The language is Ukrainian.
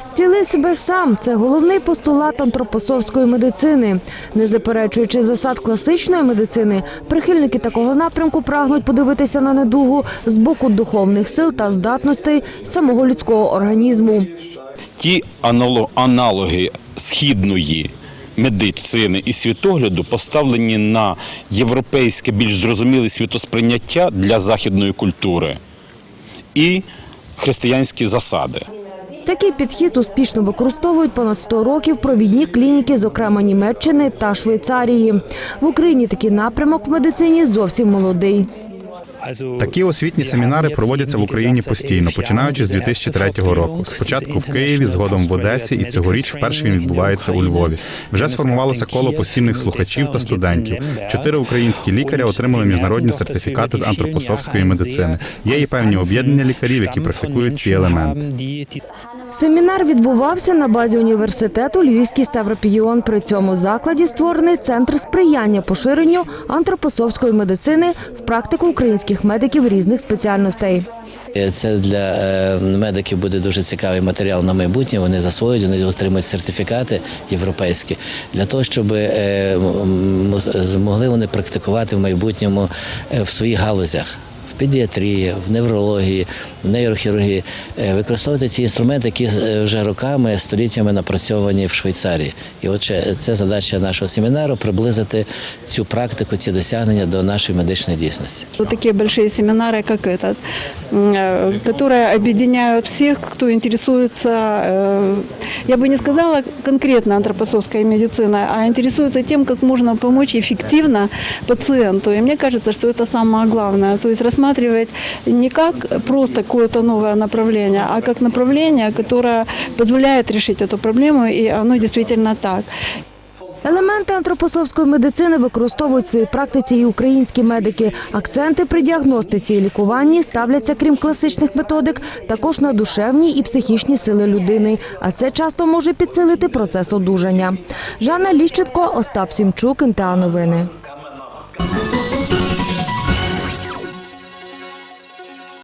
Зціли себе сам це головний постулат антропосовської медицини. Не заперечуючи засад класичної медицини, прихильники такого напрямку прагнуть подивитися на недугу з боку духовних сил та здатностей самого людського організму. ті анало- аналоги східної медицини і світогляду поставлені на європейське більш зрозуміле світосприйняття для західної культури і християнські засади. Такий підхід успішно використовують понад 100 років провідні клініки, зокрема Німеччини та Швейцарії. В Україні такий напрямок в медицині зовсім молодий. Такі освітні семінари проводяться в Україні постійно, починаючи з 2003 року. Спочатку в Києві, згодом в Одесі, і цьогоріч вперше він відбувається у Львові. Вже сформувалося коло постійних слухачів та студентів. Чотири українські лікаря отримали міжнародні сертифікати з антропософської медицини. Є і певні об'єднання лікарів, які практикують ці елементи. Семінар відбувався на базі університету Львівський Ставропігіон. При цьому закладі створений центр сприяння поширенню антропосовської медицини в практику українських медиків різних спеціальностей. Е, Це для е, медиків буде дуже цікавий матеріал на майбутнє. Вони засвоюють, вони отримують сертифікати європейські для того, щоб е, змогли вони практикувати в майбутньому в своїх галузях В педіатрії, в неврології, в нейрохірургії Е, використовувати ці інструменти, які е, вже роками, століттями напрацьовані в Швейцарії. І отже, це задача нашого семінару приблизити цю практику, ці досягнення до нашої медичної дійсності. Вот такие большие семинары, как этот, м, э, которые объединяют всех, кто интересуется, э, я бы не сказала конкретно антропосовской медициной, а интересуется тем, как можно помочь эффективно пациенту. И мне кажется, что это самое главное. То есть рассматривать не как просто какое-то новое направление, а как направление, которое позволяет решить эту проблему, и оно действительно так. Елементи антропосовської медицини використовують в своїй практиці і українські медики. Акценти при діагностиці і лікуванні ставляться, крім класичних методик, також на душевні і психічні сили людини. А це часто може підсилити процес одужання. Жанна Ліщенко, Остап Сімчук, НТА Новини.